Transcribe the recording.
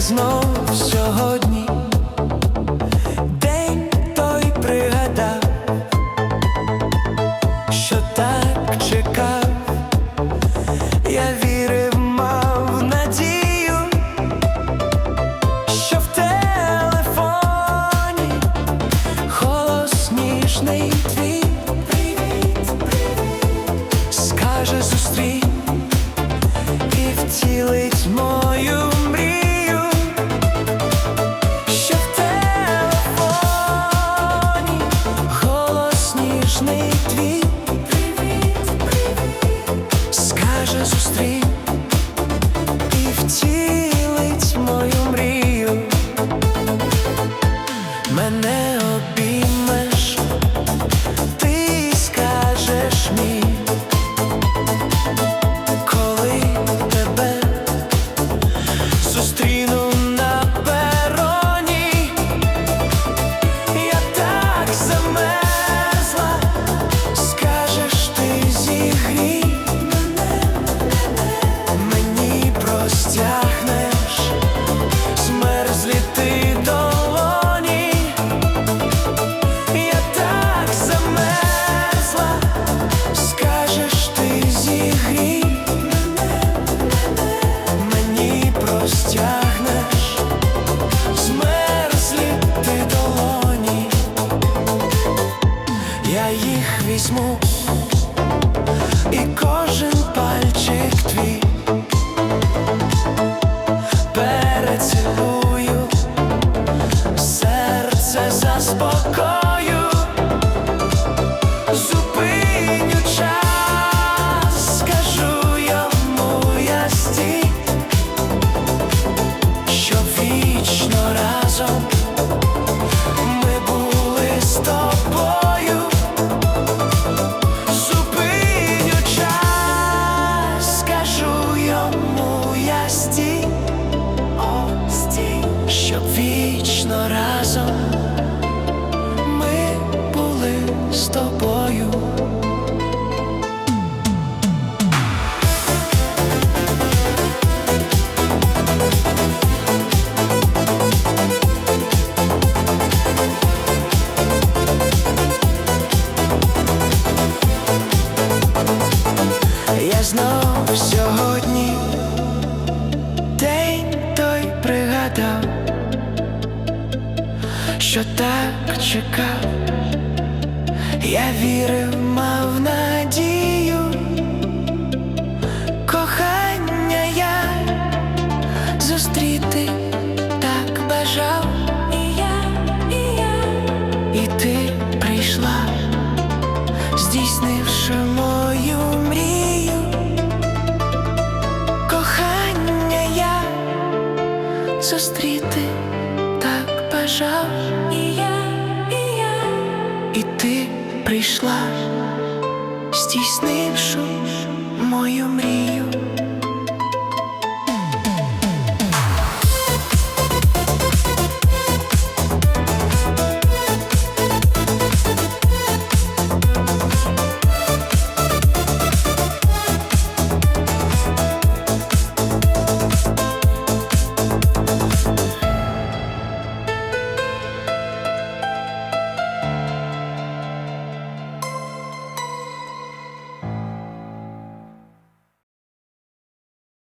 Я знов сьогодні. День той пригадав, що так чекав, я вірив, мав надію, що в телефоні голос твій. Скаже зустрій і втілить мою ніжний твій візьму, і кожен пальчик твій перецілую, серце заспокою. Зупиню час, скажу йому я стій, що вічно разом вічно разом ми були з тобою. Чекав, я вірив, мав надію, кохання я зустріти так бажав, і я, і я, і ти прийшла здійснивши мою мрію, кохання я зустріти так бажав, і я, ти прийшла, здійснивши мою мрію.